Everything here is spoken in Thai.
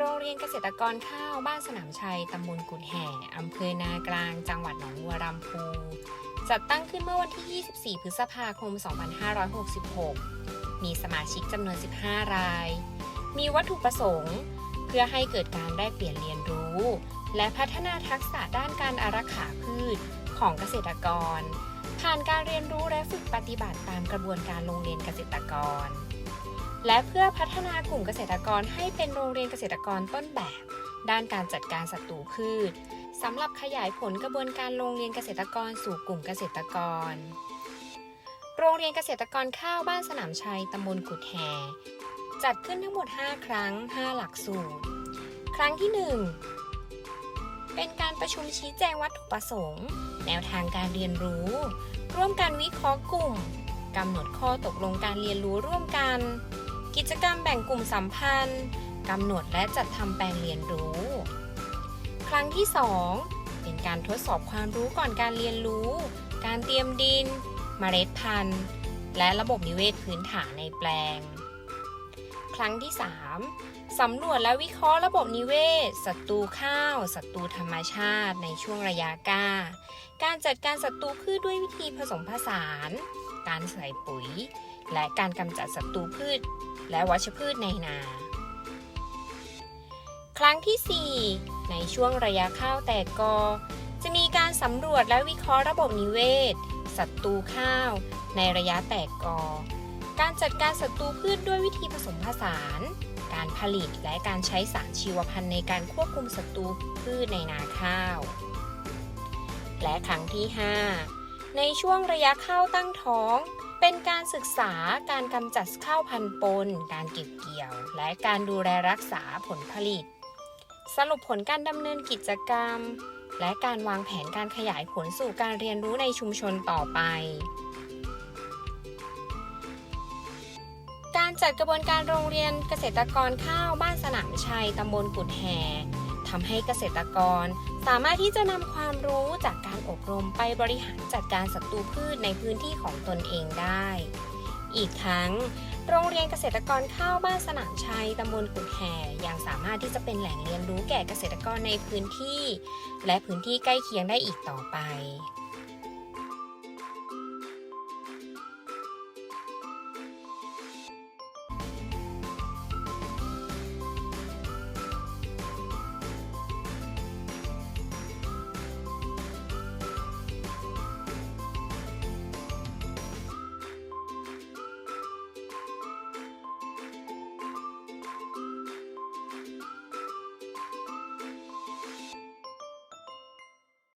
โรงเรียนเกษตรกรข้าวบ้านสนามชัย ตำบลกุดแห่อำเภอนากลาง จังหวัดหนองบัวลำพูจัดตั้งขึ้นเมื่อวันที่ 24 พฤษภาคม 2566 มีสมาชิกจำนวน 15 ราย มีวัตถุประสงค์ เพื่อให้เกิดการแลกเปลี่ยนเรียนรู้ และพัฒนาทักษะด้านการอารักขาพืชของเกษตรกร ผ่านการเรียนรู้และฝึกปฏิบัติตามกระบวนการโรงเรียนเกษตรกร และเพื่อพัฒนากลุ่มเกษตรกรให้เป็นโรงเรียนเกษตรกรต้นแบบ ด้านการจัดการศัตรูพืชสำหรับขยายผลกระบวนการโรงเรียนเกษตรกรสู่กลุ่มเกษตรกร โรงเรียนเกษตรกรข้าวบ้านสนามชัยตำบลกุดแฮจัดขึ้นทั้งหมด 5 ครั้ง 5 หลักสูตร ครั้งที่ 1 เป็นการประชุมชี้แจงวัตถุประสงค์ แนวทางการเรียนรู้ ร่วมกันวิเคราะห์กลุ่มกำหนดข้อตกลงการเรียนรู้ร่วมกัน กิจกรรมแบ่งกลุ่มสัมพันธ์กำหนดและจัดทำแปลงเรียนรู้ ครั้งที่ 2 เป็นการทดสอบความรู้ก่อนการเรียนรู้ การเตรียมดิน เมล็ดพันธุ์ และระบบนิเวศพื้นฐานในแปลง ครั้งที่ 3 สำรวจและวิเคราะห์ระบบนิเวศศัตรูข้าวศัตรูธรรมชาติในช่วงระยะก้า การจัดการศัตรูพืชด้วยวิธีผสมผสาน การใส่ปุ๋ย และการกำจัดศัตรูพืช และวัชพืชในนา ครั้งที่ 4 ในช่วงระยะข้าวแตกกอ จะมีการสำรวจและวิเคราะห์ระบบนิเวศศัตรูข้าว ในระยะแตกกอ การจัดการศัตรูพืชด้วยวิธีผสมผสาน การผลิตและการใช้สารชีวพันธุ์ในการควบคุมศัตรูพืชในนาข้าว และครั้งที่ 5 ในช่วงระยะข้าวตั้งท้อง เป็นการศึกษาการกำจัดข้าวพันธุ์ปน การเก็บเกี่ยว และการดูแลรักษาผลผลิต สรุปผลการดำเนินกิจกรรม และการวางแผนการขยายผลสู่การเรียนรู้ในชุมชนต่อไป การจัดกระบวนการโรงเรียนเกษตรกรข้าวบ้านสนามชัยตำบลกุดแห่ ทำให้เกษตรกร สามารถที่จะนำความรู้จากการอบรมไปบริหารจัดการศัตรูพืชในพื้นที่ของตนเองได้ อีกทั้ง โรงเรียนเกษตรกรข้าวบ้านสนามชัยตำบลกุดแห่ยังสามารถที่จะเป็นแหล่งเรียนรู้แก่เกษตรกรในพื้นที่ และพื้นที่ใกล้เคียงได้อีกต่อไป